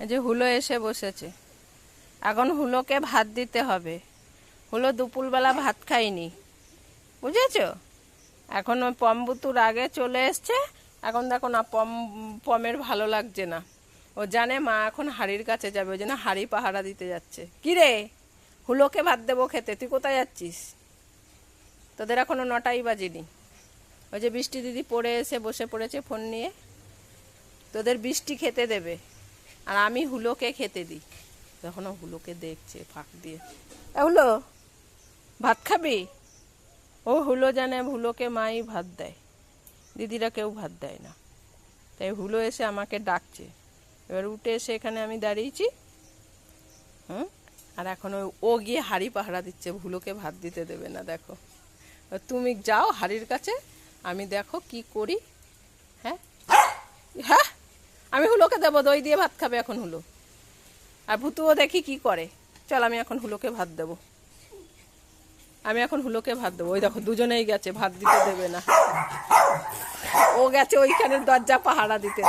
এই যে হুলো এসে বসেছে। এখন হুলোকে ভাত দিতে হবে। হুলো দুপুরবেলা ভাত খায়নি। বুঝেছ? এখন ওই পম্বুতুর আগে চলে এসছে। এখন দেখো না, পম, পমের ভালো লাগছে না। ও জানে মা এখন হাড়ির কাছে যাবে, ওই জন্য হাড়ি পাহারা দিতে যাচ্ছে। কি রে? হুলোকে ভাত দেবো খেতে, তুই কোথায় যাচ্ছিস? তোদের এখনও নটাই বাজিনি। ওই যে বৃষ্টি দিদি পড়ে এসে বসে পড়েছে ফোন নিয়ে। তোদের বৃষ্টি খেতে দেবে। আর আমি হুলোকে খেতে দিই। তখন ও হুলোকে দেখছে, ফাঁক দিয়ে। হুলো, ভাত খাবি? ও হুলো জানে হুলোকে মাই ভাত দেয়। দিদিরা কেউ ভাত দেয় না। তাই হুলো এসে আমাকে ডাকছে। এবার উঠে এসে এখানে আমি দাঁড়িয়েছি। হুম? আর এখন ওই ও গিয়ে হাড়ি পাহারা দিচ্ছে, হুলোকে ভাত দিতে দেবে না, দেখো। তুমি যাও হাড়ির কাছে, আমি দেখো কি করি। হ্যাঁ? হ্যাঁ? আমি হুলোকে দেবো, দই দিয়ে ভাত খাবে এখন হুলো। আর ভুতুও দেখি কি করে। চল, আমি এখন হুলোকে ভাত দেবো। আমি এখন হুলোকে ভাত দেবো। ওই দেখো, দুজনেই গেছে, ভাত দিতে দেবে না। ও গেছে ওইখানে দরজা পাহারা দিতে।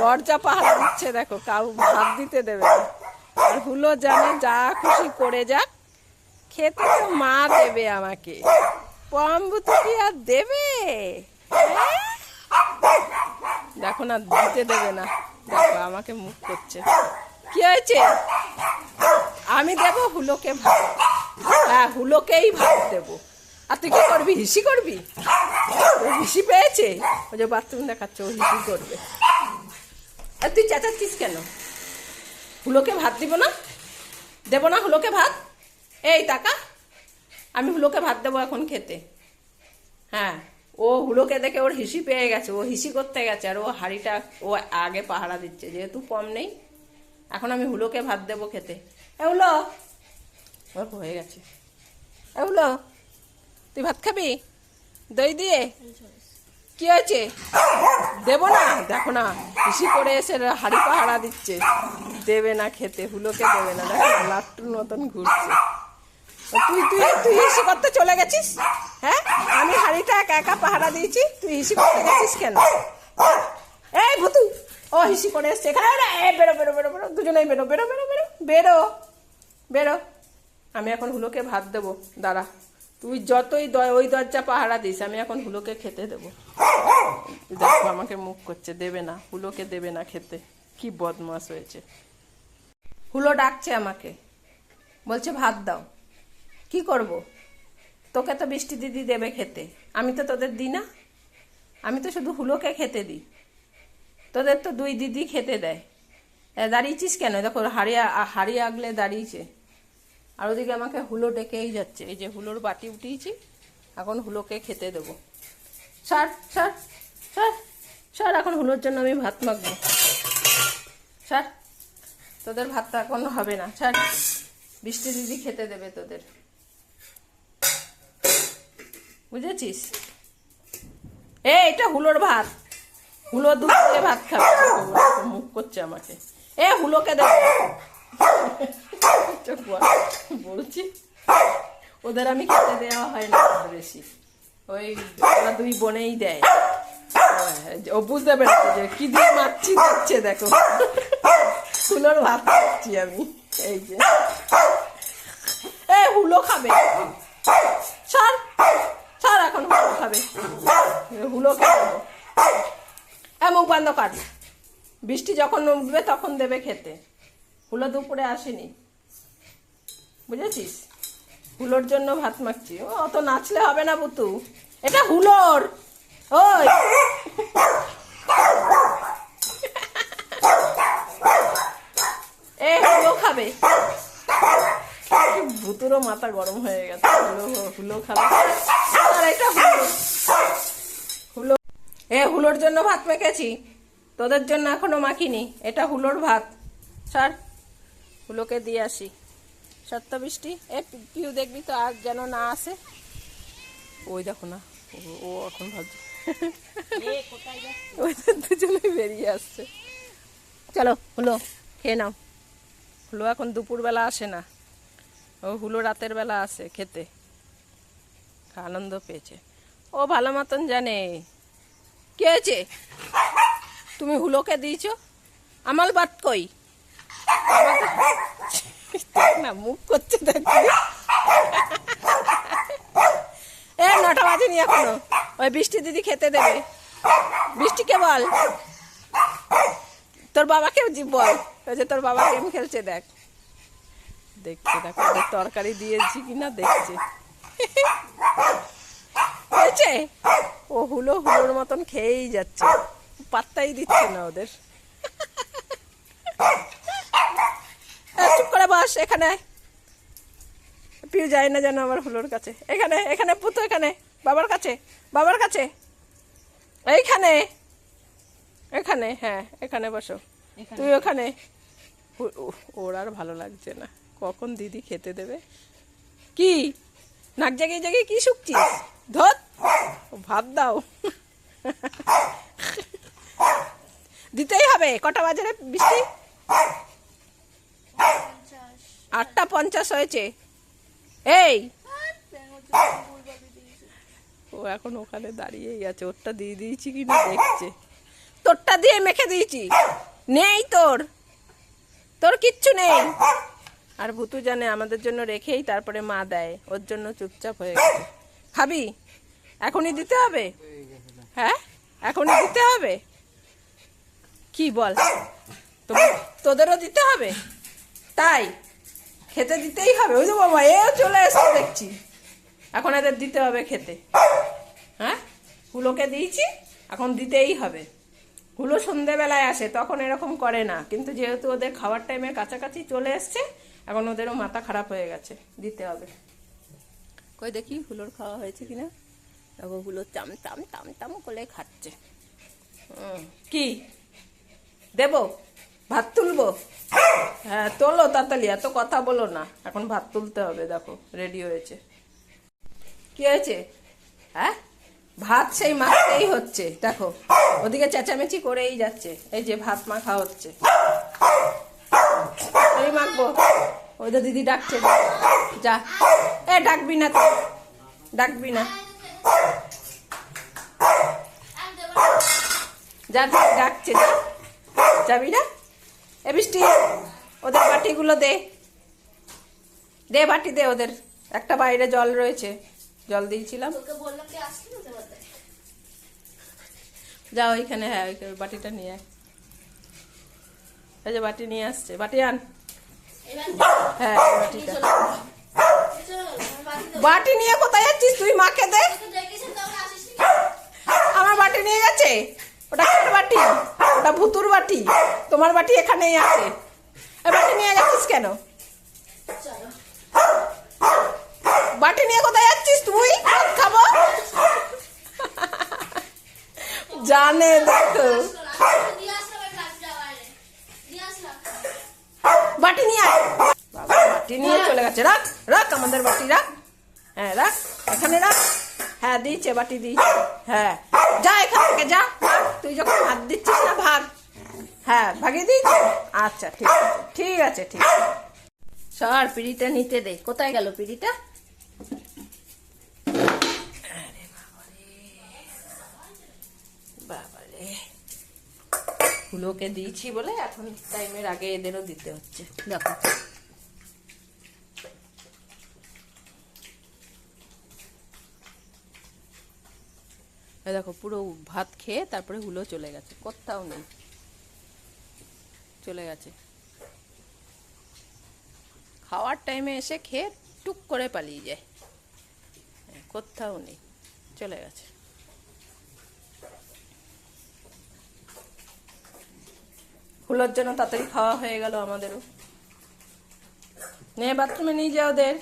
দরজা পাহারা দিচ্ছে, দেখো, কাউ ভাত দিতে দেবে না। আর হুলো জানে, যা খুশি করে যাক। খেতে তো মা দেবে আমাকে। পম্বু তো কি আর দেবে? দেখো আর দিতে দেবে না। দেখো, আমাকে মুখ করছে। কি হয়েছে? আমি দেব, হুলোকে ভাত হ্যাঁ হুলোকেই ভাত দেব। আর তুই কি করবি? হিসি করবি? হিসি পেয়েছে? ও যে বাথরুম দেখাচ্ছে, ও হিসি করবে। আর তুই চেঁচাচ্ছিস কেন? হুলোকে ভাত দিব না? দেব না হুলোকে ভাত? এই, টাকা। আমি হুলোকে ভাত দেবো এখন খেতে। হ্যাঁ। ও হুলোকে দেখে ওর হিসি পেয়ে গেছে, ও হিসি করতে গেছে, আর ও হাড়িটা ও আগে পাহারা দিচ্ছে, যেহেতু কম নেই, এখন আমি হুলোকে ভাত দেবো খেতে। এ ওর হয়ে গেছে। এ তুই ভাত খাবি? দই দিয়ে? কি হয়েছে? দেবো না? দেখো না, হিসি করে এসে হাড়ি পাহারা দিচ্ছে। দেবে না খেতে হুলোকে দেবে না। দেখো, লাট্টুর মতন ঘুরছে। তুই তুই তুই হিসি করতে চলে গেছিস? হ্যাঁ? আমি হাড়িটা একা একা পাহারা দিয়েছি, তুই হিসি করতে গেছিস কেন? এই ভুতু, ও হিসি করে এসছে এখানে এই বেরো বেরো বেরো বেরো, দুজনেই বেরো বেরো বেরো বেরো বেরো বেরো। আমি এখন হুলোকে ভাত দেবো, দাঁড়া। তুই যতই ওই দরজা পাহারা দিস, আমি এখন হুলোকে খেতে দেবো। দেখো, আমাকে মুখ করছে, দেবে না, হুলোকে দেবে না খেতে। কি বদমাস হয়েছে। হুলো ডাকছে আমাকে, বলছে, ভাত দাও। কি করব? তোকে তো বৃষ্টি দিদি দেবে খেতে। আমি তো তোদের দিই না। আমি তো শুধু হুলোকে খেতে দিই। তোদের তো দুই দিদি খেতে দেয়। দাঁড়িয়েছিস কেন? দেখো হাড়িয়া হাড়ি আগলে দাঁড়িয়েছে। আর ওদিকে আমাকে হুলো ডেকেই যাচ্ছে। এই যে হুলোর বাটি উঠিয়েছি, এখন হুলোকে খেতে দেবো। ছাড় ছাড় ছাড় ছাড়, এখন হুলোর জন্য আমি ভাত মাখবো। ছাড়, তোদের ভাতটা এখন হবে না। ছাড়, বৃষ্টি দিদি খেতে দেবে তোদের। বুঝেছিস? এ এটা হুলোর ভাত। হুলো দুধ ভাত খাবে। মুখ করছে আমাকে। এ, হুলোকে দেবো চোখ বলছি, ওদের আমি খেতে দেওয়া হয় না বেশি। ওই ওরা দুই বোনেই দেয়। ও বুঝতে পেরেছে যে কি দিয়ে মারছি দিচ্ছে দেখো। হুলোর ভাত খাচ্ছি আমি। এই যে। এ, হুলো খাবে। ছাড় ছাড় এখন হুলো খাবে। হুলো মুখ কর। বৃষ্টি যখন উঠবে তখন দেবে খেতে। হুলো দুপুরে আসেনি। বুঝেছিস? হুলোর জন্য ভাত মাখছি। ও, অত নাচলে হবে না বুতু এটা হুলোর। ওই। হুলো খাবে। ভুতুরও মাথা গরম হয়ে গেছে। হুলো হুলো খাবে। আর এটা হুলো এ হুলোর জন্য ভাত মেখেছি। তোদের জন্য এখনও মাখিনি। এটা হুলোর ভাত। ছাড়। হুলোকে দিয়ে আসি। সত্য বৃষ্টি। এ পিউ দেখবি তো আর যেন না আসে। ওই দেখো না। ও- এখন ভাবছে। ওই দুজনে বেরিয়ে আসছে। চলো হুলো খেয়ে নাও। হুলো এখন দুপুরবেলা আসে না। ও হুলো রাতের বেলা আসে খেতে। আনন্দ পেয়েছে। ও ভালো মতন জানে। কি হয়েছে? তুমি হুলোকে দিয়েছ? আমার বাট কই? না, মুখ করছে এ, নটা বাজেনি এখনও। ওই বৃষ্টি দিদি খেতে দেবে। বৃষ্টিকে বল? তোর বাবাকে বল। ওই যে তোর বাবা গেম খেলছে, দেখ। দেখছে, দেখো তরকারি দিয়েছি কিনা, দেখছে। হয়েছে? ও হুলো হুলোর মতন খেয়েই যাচ্ছে। পাত্তাই দিচ্ছে না ওদের। এ, চুপ করে বস এখানে পিউ যায় না যেন আমার হুলোর কাছে। এখানে এখানে পুতো এখানে। বাবার কাছে বাবার কাছে। এইখানে। এখানে হ্যাঁ এখানে বসো। তুই ওখানে। ওর আর ভালো লাগছে না। কখন দিদি খেতে দেবে? কি? নাক জাগিয়ে জাগিয়ে কি শুকছিস? ধর। ভাত দাও। দিতেই হবে, কটা বাজারে বৃষ্টি? আটটা পঞ্চাশ হয়েছে। এই! ও, এখন ওখানে দাঁড়িয়েই আছে, ওরটা দিয়ে দিয়েছি কি না দেখছে। তোরটা দিয়ে মেখে দিয়েছি। নেই তোর। তোর কিচ্ছু নেই। আর ভুতু জানে আমাদের জন্য রেখেই তারপরে মা দেয়, ওর জন্য চুপচাপ হয়ে গেছে। খাবি? এখনই দিতে হবে? হ্যাঁ? এখনই দিতে হবে? কি বল? তোদেরও দিতে হবে? তাই? খেতে দিতেই হবে। ওই তো বাবা, এ চলে এসছে, দেখছি। এখন এদের দিতে হবে খেতে। হ্যাঁ? হুলোকে দিয়েছি, এখন দিতেই হবে। হুলো সন্ধেবেলায় আসে, তখন এরকম করে না। কিন্তু যেহেতু ওদের খাওয়ার টাইমের কাছাকাছি চলে এসছে এখন ওদেরও মাথা খারাপ হয়ে গেছে দিতে হবে। কই দেখি হুলোর খাওয়া হয়েছে কিনা? দেখো হুলো চাম চাম চাম চাম করে খাচ্ছে। কি? দেবো? ভাত তুলবো? হ্যাঁ তোলো তাড়াতাড়ি এত কথা বলো না। এখন ভাত তুলতে হবে দেখো রেডি হয়েছে। কি হয়েছে? হ্যাঁ? ভাত সেই মাখতেই হচ্ছে দেখো। ওদিকে চেঁচামেচি করেই যাচ্ছে এই যে ভাত মাখা হচ্ছে। এই মাখবো? ওই তো দিদি ডাকছে। যা। এ ডাকবি না তো। ডাকবি না। যা ডাকছে। যা যাবি না? এ বৃষ্টি। ওদের বাটিগুলো দে। দে বাটি দে ওদের। একটা বাইরে জল রয়েছে। জল দিয়েছিলাম। যে ওইখানে হ্যাঁ ওইখানে বাটিটা নিয়ে আয়। এই যে বাটি নিয়ে আসছে। বাটি আন। হ্যাঁ বাটি নিয়ে কোথায় যাচ্ছিস তুই মাকে দে? আমার বাটি নিয়ে গেছে? ওটা বাটি? ওটা ভুতুর বাটি। তোমার বাটি এখানেই আছে। বাটি নিয়ে যাচ্ছিস কেন? বাটি নিয়ে কোথায় যাচ্ছিস তুই? খাব? জানে দেখো আসলো না। আমি তো দিয়ে আসলাম এই কাজটা বাইরে। দিয়ে আসলাম। বাটি নিয়ে আয় বাবা বাটি নিয়ে চলে গেছে। রাখ রাখ আমাদের বাটি রাখ। হ্যাঁ রাখ, এখানে রাখ। হ্যাঁ দিয়েছে বাটি, দিয়েছে। হ্যাঁ যা এখান থেকে, যা তুই যখন হাত দিচ্ছিস না, ভাগ। হ্যাঁ ভাগিয়ে দিয়েছে? আচ্ছা ঠিক আছে ঠিক আছে ঠিক আছে। সর পিড়িটা নিতে দে। কোথায় গেল পিড়িটা? ফুলোকে দিয়েছি বলে এখন টাইমের আগে এদেরও দিতে হচ্ছে। দেখো। দেখো পুরো ভাত খেয়ে তারপরে হুলো চলে গেছে। কোথাও নেই। চলে গেছে। খাওয়ার টাইমে এসে খেয়ে টুক করে পালিয়ে যায়। হ্যাঁ, কোথাও নেই। চলে গেছে। হুলোর জন্য তাড়াতাড়ি খাওয়া হয়ে গেল আমাদেরও। নে বাথরুমে নিয়ে যাও ওদের।